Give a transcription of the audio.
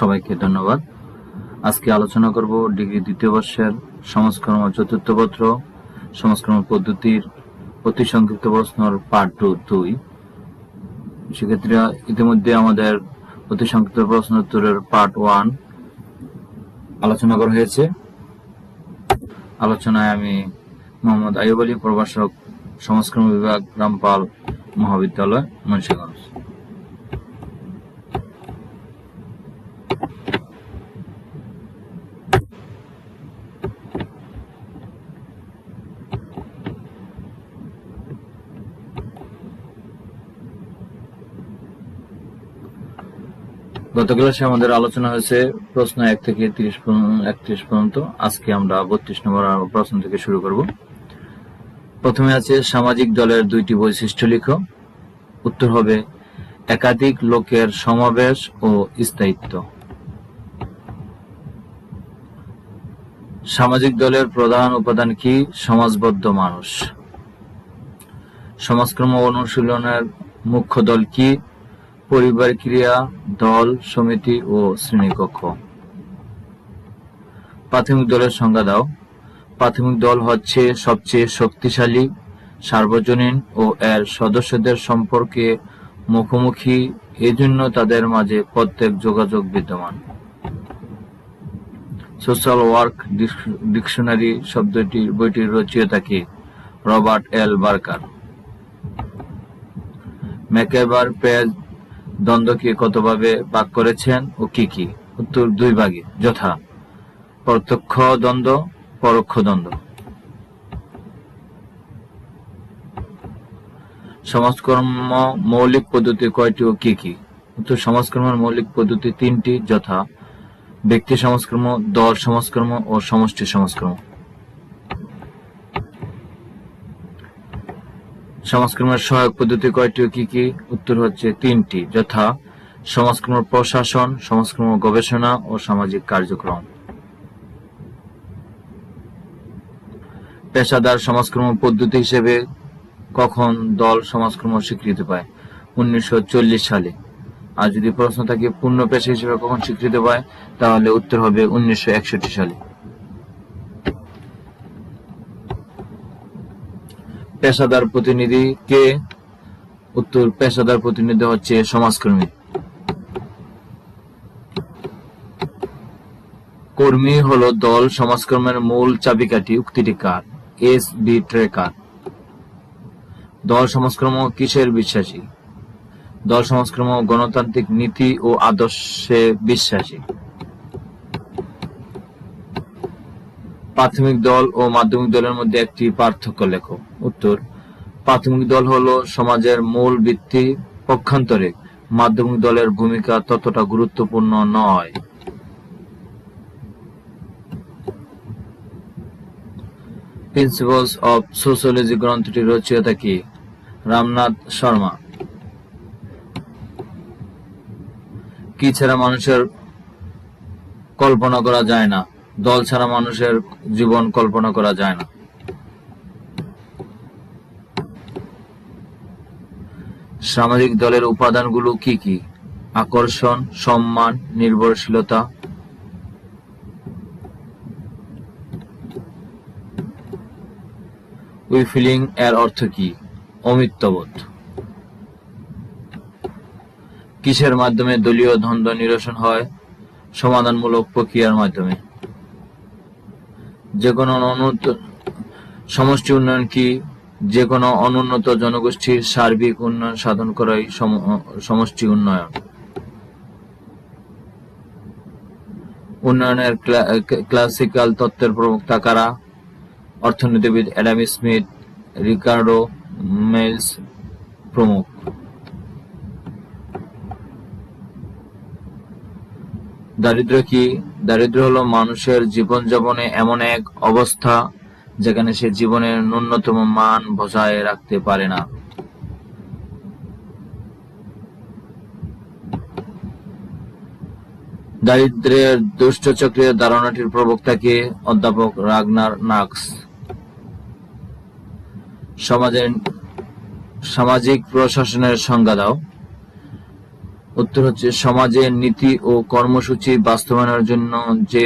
সবাইকে ধন্যবাদ। আজকে আলোচনা করব ডিগ্রি দ্বিতীয় বর্ষের সমাজকর্ম চতুর্থ পত্র সমাজকর্ম পদ্ধতির অতি সংক্ষিপ্ত প্রশ্নর পার্ট টু দুই। সেক্ষেত্রে ইতিমধ্যে আমাদের অতি সংক্ষিপ্ত প্রশ্ন উত্তরের পার্ট ওয়ান আলোচনা করা হয়েছে। আলোচনায় আমি মোহাম্মদ আইব আলী, প্রভাষক সমাজকর্ম বিভাগ, রামপাল মহাবিদ্যালয়, মুন্সিগঞ্জ। গত ক্লাসে আমাদের আলোচনা হয়েছে, প্রশ্ন এক থেকে তিরিশ একত্রিশ পর্যন্ত। আজকে আমরা বত্রিশ নম্বর প্রশ্ন থেকে শুরু করব। প্রথমে আছে, সামাজিক দলের দুইটি বৈশিষ্ট্য লিখ। উত্তর হবে, একাধিক লোকের সমাবেশ ও স্থায়িত্ব। সামাজিক দলের প্রধান উপাদান কি? সমাজবদ্ধ মানুষ। সমাজকর্ম অনুশীলনের মুখ্য দল কি? পরিবার ক্রিয়া, দল, সমিতি ও শ্রেণীকক্ষ। প্রাথমিক দলের সংজ্ঞা দাও। প্রাথমিক দল হচ্ছে সবচেয়ে শক্তিশালী, সার্বজনীন ও এর সদস্যদের সম্পর্কে মুখোমুখি, এজন্য তাদের মাঝে প্রত্যেক যোগাযোগ বিদ্যমান। সোশ্যাল ওয়ার্ক ডিকশনারি শব্দটির বইটির রচয়িতা কে Robert L Barker. MacIver Page দ্বন্দ্বকে কতভাবে ভাগ করেছেন ও কি কি? উত্তর দুই ভাগে। যথা, প্রত্যক্ষ দ্বন্দ্ব, পরোক্ষ দ্বন্দ্ব। সমাজকর্ম মৌলিক পদ্ধতি কয়টি ও কি কি? উত্তর সমাজকর্মের মৌলিক পদ্ধতি তিনটি। যথা, ব্যক্তি সমাজকর্ম, দল সমাজকর্ম ও সমষ্টি সমাজকর্ম। সমাজকর্মের সহায়ক পদ্ধতি কয়টি কি কি? উত্তর হচ্ছে তিনটি। যথা সমাজকর্ম প্রশাসন, সমাজকর্ম গবেষণা ও সামাজিক কার্যক্রম। পেশাদার সমাজকর্ম পদ্ধতি হিসেবে কখন দল সমাজকর্ম স্বীকৃতি পায়? উনিশশো চল্লিশ সালে। আর যদি প্রশ্ন থাকে পূর্ণ পেশা হিসেবে কখন স্বীকৃতি পায়, তাহলে উত্তর হবে উনিশশো একষট্টি সালে। পেশাদার প্রতিনিধি কে? উত্তর, পেশাদার প্রতিনিধি হচ্ছে সমাজকর্মী। কর্মী হলো দল, সমাজকর্মের মূল চাবিকাঠি, উক্তিটি কার? S B trekker. দল, সমাজকর্ম কিসের বিশ্বাসী? দল, সমাজকর্ম, গণতান্ত্রিক নীতি ও আদর্শে বিশ্বাসী। প্রাথমিক দল ও মাধ্যমিক দলের মধ্যে একটি পার্থক্য লেখো। উত্তর, প্রাথমিক দল হলো সমাজের মূল ভিত্তি পক্ষান্তরে। মাধ্যমিক দলের ভূমিকা ততটা গুরুত্বপূর্ণ নয়। প্রিন্সিপালস অব সোশিয়োলজি গ্রন্থটি রচয়িতা কি রামনাথ শর্মা। কি ছাড়া মানুষের কল্পনা করা যায় না? দল ছাড়া মানুষের জীবন কল্পনা করা যায় না। সামাজিক দলের উপাদানগুলো কি কি? আকর্ষণ, সম্মান, নির্ভরশীলতা। উইফিলিং এর অর্থ কি? অমিত্যবোধ। কিসের মাধ্যমে দলীয় দ্বন্দ্ব নিরসন হয়? সমাধানমূলক প্রক্রিয়ার মাধ্যমে। যে কোনো অনুন্নত সমষ্টি উন্নয়ন কি? যে কোনো অনুন্নত জনগোষ্ঠীর সার্বিক উন্নয়ন সাধন করাই সমষ্টি উন্নয়ন। উন্নয়নের ক্লাসিক্যাল তত্ত্বের প্রবক্তা কারা? অর্থনীতিবিদ অ্যাডাম স্মিথ, রিকার্ডো মেলস প্রমুখ। দারিদ্র কি? দারিদ্র হলো মানুষের জীবনযাপনে এমন এক অবস্থা যেখানে সে জীবনের ন্যূনতম মান বজায় রাখতে পারে না। দারিদ্রের দুষ্ট চক্রের ধারণাটির প্রবক্তা কে? অধ্যাপক রাগনার নাক্স সমাজের সামাজিক প্রশাসনের সংজ্ঞা দাও। উত্তর হচ্ছে সমাজের নীতি ও কর্মসূচি বাস্তবায়নের জন্য যে